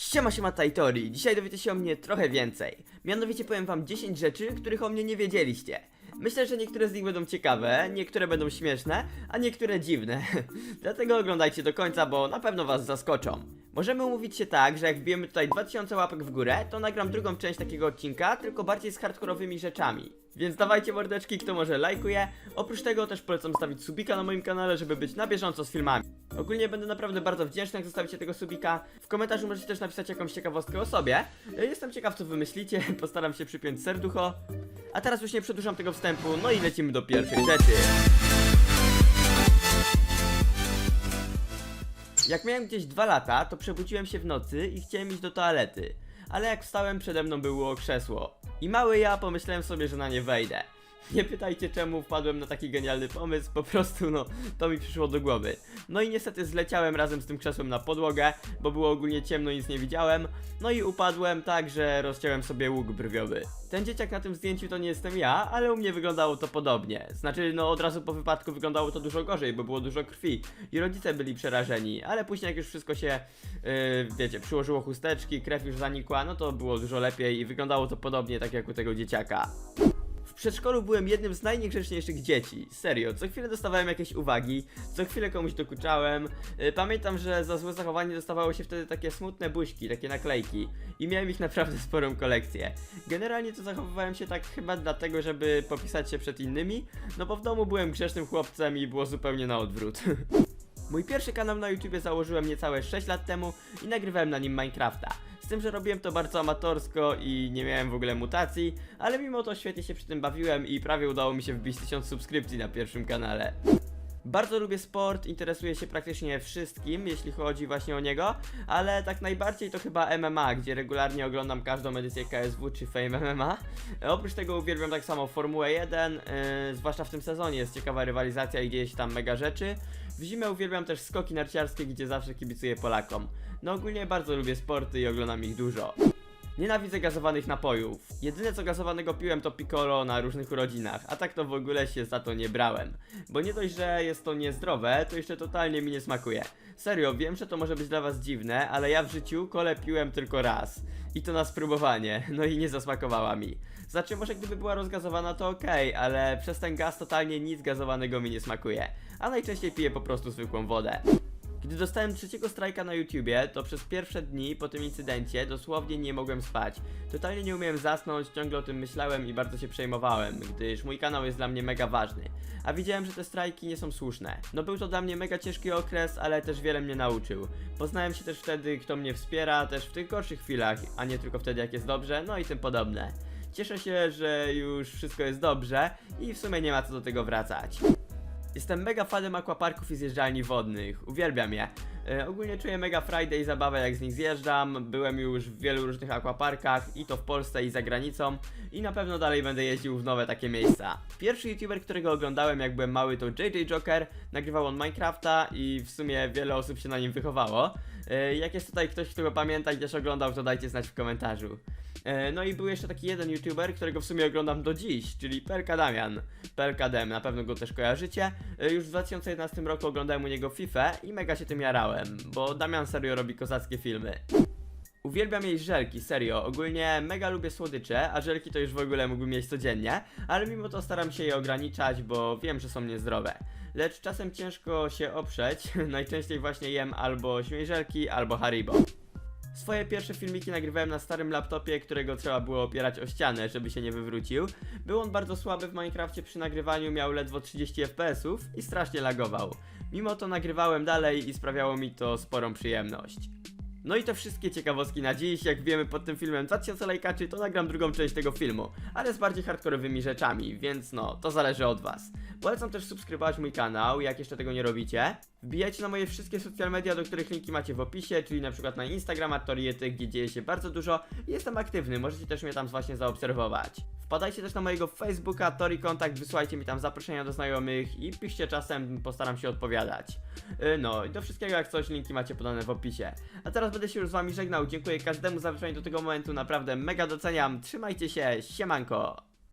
Siema, siema Tajtori. Dzisiaj dowiecie się o mnie trochę więcej. Mianowicie powiem wam 10 rzeczy, których o mnie nie wiedzieliście. Myślę, że niektóre z nich będą ciekawe, niektóre będą śmieszne, a niektóre dziwne. Dlatego oglądajcie do końca, bo na pewno was zaskoczą. Możemy umówić się tak, że jak wbijemy tutaj 2000 łapek w górę, to nagram drugą część takiego odcinka, tylko bardziej z hardkorowymi rzeczami. Więc dawajcie mordeczki, kto może lajkuje. Oprócz tego też polecam stawić subika na moim kanale, żeby być na bieżąco z filmami. Ogólnie będę naprawdę bardzo wdzięczny, jak zostawicie tego subika. W komentarzu możecie też napisać jakąś ciekawostkę o sobie. E, Jestem ciekaw, co wymyślicie, postaram się przypiąć serducho. A teraz już nie przedłużam tego wstępu, no i lecimy do pierwszej rzeczy. Jak miałem gdzieś dwa lata, to przebudziłem się w nocy i chciałem iść do toalety. Ale jak wstałem, przede mną było krzesło. I mały ja pomyślałem sobie, że na nie wejdę. Nie pytajcie czemu wpadłem na taki genialny pomysł, po prostu no, to mi przyszło do głowy. No i niestety zleciałem razem z tym krzesłem na podłogę, bo było ogólnie ciemno i nic nie widziałem. No i upadłem tak, że rozciąłem sobie łuk brwiowy. Ten dzieciak na tym zdjęciu to nie jestem ja, ale u mnie wyglądało to podobnie. Znaczy, no od razu po wypadku wyglądało to dużo gorzej, bo było dużo krwi. I rodzice byli przerażeni, ale później jak już wszystko się, yy, wiecie, przyłożyło chusteczki, krew już zanikła, no to było dużo lepiej i wyglądało to podobnie tak jak u tego dzieciaka. Przedszkolu byłem jednym z najniegrzeczniejszych dzieci. Serio, co chwilę dostawałem jakieś uwagi, co chwilę komuś dokuczałem. Y, Pamiętam, że za złe zachowanie dostawało się wtedy takie smutne buźki, takie naklejki. I miałem ich naprawdę sporą kolekcję. Generalnie to zachowywałem się tak chyba dlatego, żeby popisać się przed innymi, no bo w domu byłem grzecznym chłopcem i było zupełnie na odwrót. Mój pierwszy kanał na YouTubie założyłem niecałe 6 lat temu i nagrywałem na nim Minecrafta. Z tym, że robiłem to bardzo amatorsko i nie miałem w ogóle mutacji, ale mimo to świetnie się przy tym bawiłem i prawie udało mi się wbić 1000 subskrypcji na pierwszym kanale. Bardzo lubię sport, interesuję się praktycznie wszystkim, jeśli chodzi właśnie o niego, ale tak najbardziej to chyba MMA, gdzie regularnie oglądam każdą edycję KSW czy Fame MMA. Oprócz tego uwielbiam tak samo Formułę 1, yy, zwłaszcza w tym sezonie jest ciekawa rywalizacja i dzieje się tam mega rzeczy. W zimę uwielbiam też skoki narciarskie, gdzie zawsze kibicuję Polakom. No ogólnie bardzo lubię sporty i oglądam ich dużo. Nienawidzę gazowanych napojów. Jedyne co gazowanego piłem to piccolo na różnych urodzinach, a tak to w ogóle się za to nie brałem. Bo nie dość, że jest to niezdrowe, to jeszcze totalnie mi nie smakuje. Serio, wiem, że to może być dla was dziwne, ale ja w życiu kole piłem tylko raz. I to na spróbowanie, no i nie zasmakowała mi. Znaczy, może gdyby była rozgazowana to okej, ale przez ten gaz totalnie nic gazowanego mi nie smakuje. A najczęściej piję po prostu zwykłą wodę. Gdy dostałem trzeciego strajka na YouTubie, to przez pierwsze dni po tym incydencie dosłownie nie mogłem spać. Totalnie nie umiałem zasnąć, ciągle o tym myślałem i bardzo się przejmowałem, gdyż mój kanał jest dla mnie mega ważny. A widziałem, że te strajki nie są słuszne. No był to dla mnie mega ciężki okres, ale też wiele mnie nauczył. Poznałem się też wtedy, kto mnie wspiera, też w tych gorszych chwilach, a nie tylko wtedy, jak jest dobrze, no i tym podobne. Cieszę się, że już wszystko jest dobrze i w sumie nie ma co do tego wracać. Jestem mega fanem aquaparków i zjeżdżalni wodnych. Uwielbiam je. E, ogólnie czuję mega frajdę i zabawę jak z nich zjeżdżam. Byłem już w wielu różnych aquaparkach i to w Polsce i za granicą. I na pewno dalej będę jeździł w nowe takie miejsca. Pierwszy youtuber, którego oglądałem jak byłem mały to JJ Joker. Nagrywał on Minecrafta i w sumie wiele osób się na nim wychowało. E, jak jest tutaj ktoś, kto go pamięta i też oglądał, to dajcie znać w komentarzu. E, No i był jeszcze taki jeden youtuber, którego w sumie oglądam do dziś, czyli Pelka Damian. Pelka Dem, na pewno go też kojarzycie. E, Już w 2011 roku oglądałem u niego FIFA i mega się tym jarałem, bo Damian serio robi kozackie filmy. Uwielbiam jej żelki, serio. Ogólnie mega lubię słodycze, a żelki to już w ogóle mógłbym jeść codziennie, ale mimo to staram się je ograniczać, bo wiem, że są niezdrowe. Lecz czasem ciężko się oprzeć, najczęściej właśnie jem albo śmiejżelki, albo Haribo. Swoje pierwsze filmiki nagrywałem na starym laptopie, którego trzeba było opierać o ścianę, żeby się nie wywrócił. Był on bardzo słaby w Minecrafcie przy nagrywaniu, miał ledwo 30 fps i strasznie lagował. Mimo to nagrywałem dalej i sprawiało mi to sporą przyjemność. No i to wszystkie ciekawostki na dziś. Jak wiemy pod tym filmem 2000 lajkaczy, to nagram drugą część tego filmu, ale z bardziej hardkorowymi rzeczami, więc no, to zależy od was. Polecam też subskrybować mój kanał, jak jeszcze tego nie robicie. Wbijajcie na moje wszystkie social media, do których linki macie w opisie, czyli na przykład na Instagrama Toriety, gdzie dzieje się bardzo dużo jestem aktywny, możecie też mnie tam właśnie zaobserwować. Wpadajcie też na mojego Facebooka, Tori Kontakt, wysłajcie mi tam zaproszenia do znajomych i piszcie czasem, postaram się odpowiadać. Yy, No i do wszystkiego jak coś, linki macie podane w opisie. A teraz będę się już z wami żegnał, dziękuję każdemu za wytrwanie do tego momentu, naprawdę mega doceniam, trzymajcie się, siemanko!